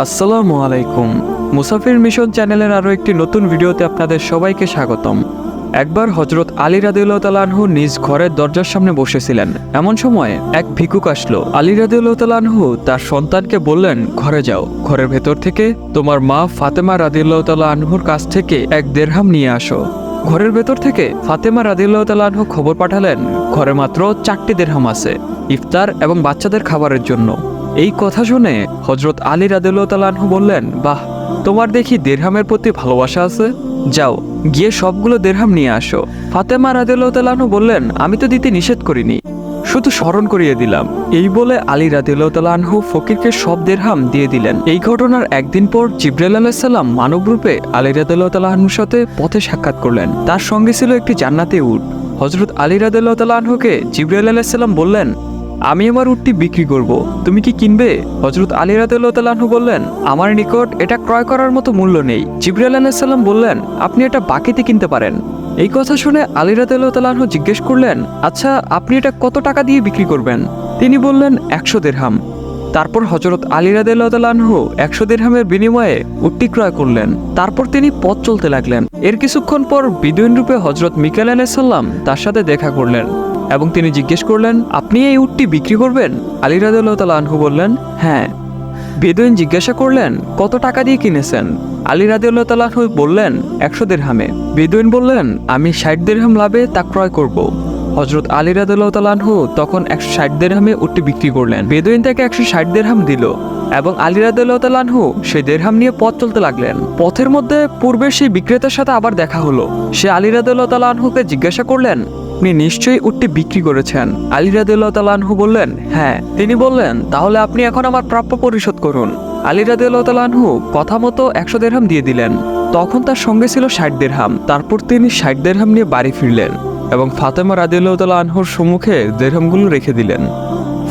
আসসালামু আলাইকুম। মুসাফির মিশন চ্যানেলের আরও একটি নতুন ভিডিওতে আপনাদের সবাইকে স্বাগতম। একবার হজরত আলী রাদিউল্লাহ তালানহু নিজ ঘরের দরজার সামনে বসেছিলেন। এমন সময় এক ভিক্ষুক আসলো। আলী রাদিউল্লাহ তালানহু তার সন্তানকে বললেন, ঘরে যাও। ঘরের ভেতর থেকে তোমার মা ফাতেমা রাদিউল্লাহ তালা আনহুর কাছ থেকে এক দেড়হাম নিয়ে আসো। ঘরের ভেতর থেকে ফাতেমা রাদিউল্লাহ তালানহু খবর পাঠালেন, ঘরে মাত্র চারটি দেড়হাম আছে, ইফতার এবং বাচ্চাদের খাবারের জন্য। এই কথা শুনে হজরত আলী তালানহু বললেন, বাহ, তোমার দেখি দেড়হামের প্রতি ভালোবাসা আছে? যাও, গিয়ে সবগুলো দেড়হাম নিয়ে আসো। ফাতেমা তালানহু বললেন, আমি তো দিতে নিষেধ করিনি, শুধু স্মরণ করিয়ে দিলাম। এই বলে আলী রাদিউল্লাহ তালানহু ফকিরকে সব দেড়হাম দিয়ে দিলেন। এই ঘটনার একদিন পর জিব্রাইল আলাইসাল্লাম মানব রূপে আলী রাদিউল্লাহ সাথে পথে সাক্ষাৎ করলেন। তার সঙ্গে ছিল একটি জান্নাতি উট। হজরত আলী রাদিউল্লাহ তালাহুকে জিব্রাইল আলাহিসাল্লাম বললেন আমি আমার উটটি বিক্রি করব। তুমি কি কিনবে? হজরত আলী রাতু বললেন, আমার নিকট এটা ক্রয় করার মতো মূল্য নেই। জিবরাল আলাহিসাল্লাম বললেন, আপনি এটা বাকিতে কিনতে পারেন। এই কথা শুনে আলী রাতু জিজ্ঞেস করলেন আচ্ছা আপনি এটা কত টাকা দিয়ে বিক্রি করবেন? তিনি বললেন, একশো দেড়হাম। তারপর হজরত আলী রাদিল্লাহু একশো দেড়হামের বিনিময়ে উটটি ক্রয় করলেন। তারপর তিনি পথ চলতে লাগলেন। এর কিছুক্ষণ পর বিদুইন রূপে হজরত মিকাল আলাইসাল্লাম তার সাথে দেখা করলেন এবং তিনি জিজ্ঞেস করলেন, আপনি এই উটটি বিক্রি করবেন? আলী রাদিউল্লাহু বললেন হ্যাঁ। বেদুইন জিজ্ঞাসা করলেন, কত টাকা দিয়ে কিনেছেন? আলী রাদিউল্লাহু বললেন, একশো দেড়হামে বেদুইন বললেন, আমি ষাট দেড়হাম লাভে তা ক্রয় করব। হজরত আলী রাদিউল্লাহু তখন একশো ষাট দেড়হামে উটটি বিক্রি করলেন। বেদুইন তাকে একশো ষাট দেড়হাম দিল এবং আলী রাদিউল্লাহু সেই দেড়হাম নিয়ে পথ চলতে লাগলেন। পথের মধ্যে পূর্বে সেই বিক্রেতার সাথে আবার দেখা হলো। সে আলী রাদিউল্লাহকে জিজ্ঞাসা করলেন আপনি নিশ্চয়ই উটটি বিক্রি করেছেন? আলী তালানহু বললেন হ্যাঁ। তিনি বললেন, তাহলে আপনি এখন আমার প্রাপ্য পরিশোধ করুন। আলী তালানহু কথা মতো একশো দেড়হাম দিয়ে দিলেন। তখন তার সঙ্গে ছিল ষাট দেড়হাম তারপর তিনি ষাট দেড়হাম নিয়ে বাড়ি ফিরলেন। এবং ফাতেমা রাদিউল্লাহ তালা আনহুর সম্মুখে দেড়হামগুলো রেখে দিলেন।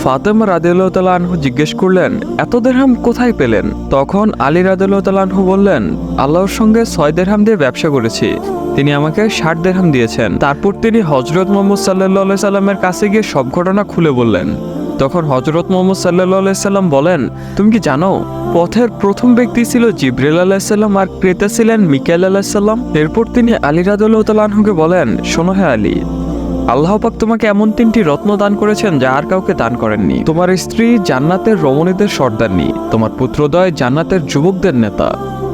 ফাতেমা রাদিউল্লাহ তালা আনহু জিজ্ঞেস করলেন, এত দেড়হাম কোথায় পেলেন? তখন আলী রাদিউল্লাহ তালা আনহু বললেন, আল্লাহর সঙ্গে ছয় দেড়হাম দিয়ে ব্যবসা করেছি। তিনি আমাকে ষাট দেড়হাম দিয়েছেন। তারপর তিনি হজরত মোহাম্মদ সাল্লাহ সাল্লামের কাছে গিয়ে সব ঘটনা খুলে বললেন। তখন হজরত মোহাম্মদ সাল্লাহ সাল্লাম বলেন, তুমি কি জানো, পথের প্রথম ব্যক্তি ছিল জিব্রিল আলাহিসাল্লাম আর ক্রেতা ছিলেন মিকাইল আলাহিসাল্লাম এরপর তিনি আলী তালাহুকে বলেন, শোনো হে আলী, আল্লাহ পাক তোমাকে এমন তিনটি রত্ন দান করেছেন যা আর কাউকে দান করেননি। তোমার স্ত্রী জান্নাতের রমণীদের সর্দারনি, তোমার পুত্রদয় জান্নাতের যুবকদের নেতা।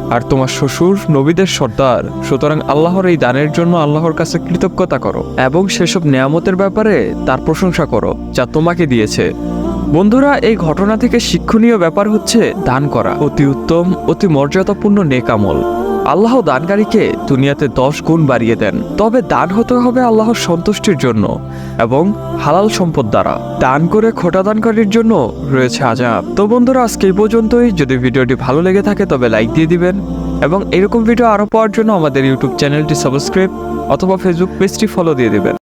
আর তোমার শ্বশুর নবীদের সর্দার। সুতরাং আল্লাহর এই দানের জন্য আল্লাহর কাছে কৃতজ্ঞতা করো এবং সেসব নেয়ামতের ব্যাপারে তার প্রশংসা করো, যা তোমাকে দিয়েছে। বন্ধুরা, এই ঘটনা থেকে শিক্ষণীয় ব্যাপার হচ্ছে দান করা। অতি উত্তম, অতি মর্যাদাপূর্ণ নেকামল আল্লাহ দানকারীকে দুনিয়াতে দশ গুণ বাড়িয়ে দেন। তবে দান হতে হবে আল্লাহর সন্তুষ্টির জন্য এবং হালাল সম্পদ দ্বারা। দান করে খোটা দানকারীর জন্য রয়েছে আজাব তো বন্ধুরা, আজকে এই পর্যন্তই। যদি ভিডিওটি ভালো লেগে থাকে, তবে লাইক দিয়ে দিবেন এবং এরকম ভিডিও আরও পাওয়ার জন্য আমাদের ইউটিউব চ্যানেলটি সাবস্ক্রাইব অথবা ফেসবুক পেজটি ফলো দিয়ে দিবেন।